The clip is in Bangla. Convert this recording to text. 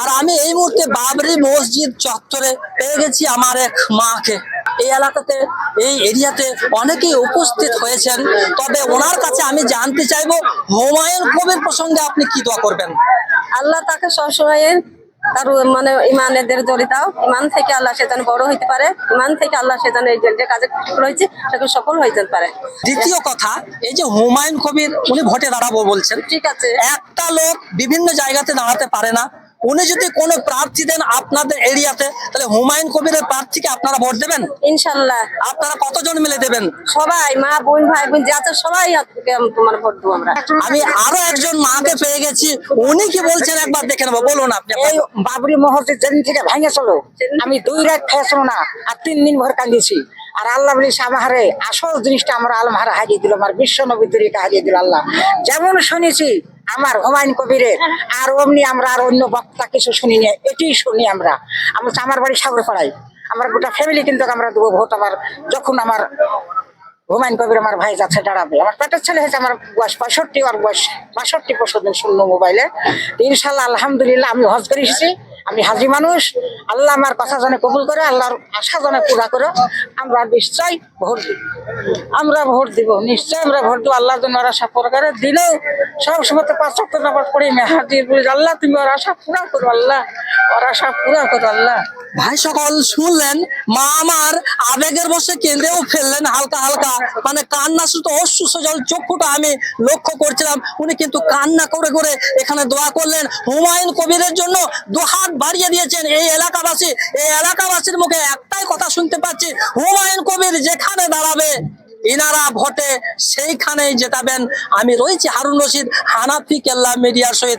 আর আমি এই মুহূর্তে বাবরি মসজিদ চত্বরে পেয়ে গেছি আমার এক মাকে। এই এলাকাতে এই এরিয়াতে অনেকেই উপস্থিত হয়েছেন। তবে ওনার কাছে আমি জানতে চাইব হুমায়ুন কবির প্রসঙ্গে আপনি কি দোয়া করবেন? আল্লাহ তাকে সবসময় তার মানে ইমানেদের জড়িতাও ইমান থেকে আল্লাহ সে যেন বড় হইতে পারে। ইমান থেকে আল্লাহ সে যেন এই যে কাজে রয়েছে সেগুলো সফল হইতে পারে। দ্বিতীয় কথা এই যে হুমায়ুন কবির উনি ভোটে দাঁড়াবো বলছেন। ঠিক আছে। একটা লোক বিভিন্ন জায়গাতে দাঁড়াতে পারে না। উনি যদি কোনো প্রার্থী দেন আপনাদের এরিয়াতে তাহলে হুমায়ুন কবিরের প্রার্থীকে আপনারা ভোট দেবেন? ইনশাল্লাহ। আপনারা কতজন মিলে দেবেন? সবাই মা বোন ভাই বোন যা আছে সবাই আজকে তোমার ভোট দেবো আমরা। আমি আরও একজন মাকে পেয়ে গেছি উনি কি বলছেন একবার দেখে নেব বলুন আপনি এই বাবরি মসজিদ যেদিন থেকে ভেঙে চলো আমি দুই রাত খেয়েছিল না আর তিন দিন ভর কান্দিছি। আর আল্লাহ বলি আমারে আসল জিনিসটা আমার আলমারে হারিয়ে দিল আমার বিশ্ব নবী তরিকা হারিয়ে দিল আল্লাহ। যেমন শুনেছি আমার হুমায়ুন কবিরের, আর অমনি আমরা আর অন্য বক্তা কিছু শুনি না এটাই শুনি আমরা। আমরা আমার বাড়ি সাগর পাড়াই আমার গোটা ফ্যামিলি কিন্তু আমরা দেবো ভোট, আমার যখন আমার হুমায়ুন কবির আমার ভাই যাচ্ছে দাঁড়াবে, আমার পেটের ছেলে হয়েছে আমার বয়স পঁয়ষট্টি আর বয়স বাষট্টি বছর শূন্য মোবাইলে ইনশাল্লাহ, আলহামদুলিল্লাহ, আমি হজ করে এসেছি। আমি হাজি মানুষ, আল্লাহ আমার কথা জানে কবুল করে, আল্লাহর আশা জানে পুরা করে, আমরা নিশ্চয় ভোট দিব। আমরা ভোট দিব, নিশ্চয় আমরা ভোট দিব। আল্লাহ জন্য আশা পুরা করে, দিলেও সব সময় তো পাঁচ সপ্তাহ নামাজ পড়ি না। হাজির বলি, আল্লাহ তুমি ওর আশা পুরা করো, আল্লাহ। ওর আশা পুরা করো, আল্লাহ। ভাই, সকল শুনলেন? মা আমার আবেগের বসে কেঁদেও ফেললেন হালকা হালকা। মানে কান্না শুধু অশ্রু সজল চক্ষুটা আমি লক্ষ্য করছিলাম। উনি কিন্তু কান্না করে করে এখানে দোয়া করলেন। হুমায়ুন কবিরের জন্য দুহাত বাড়িয়ে দিয়েছেন এই এলাকাবাসী। এই এলাকাবাসীর মুখে একটাই কথা শুনতে পাচ্ছি, হুমায়ুন কবির যেখানে দাঁড়াবে, ইনারা ভোটে সেইখানেই জেতাবেন। আমি রয়েছি হারুন রশিদ, হানাফি কেল্লা মিডিয়ার সহিত।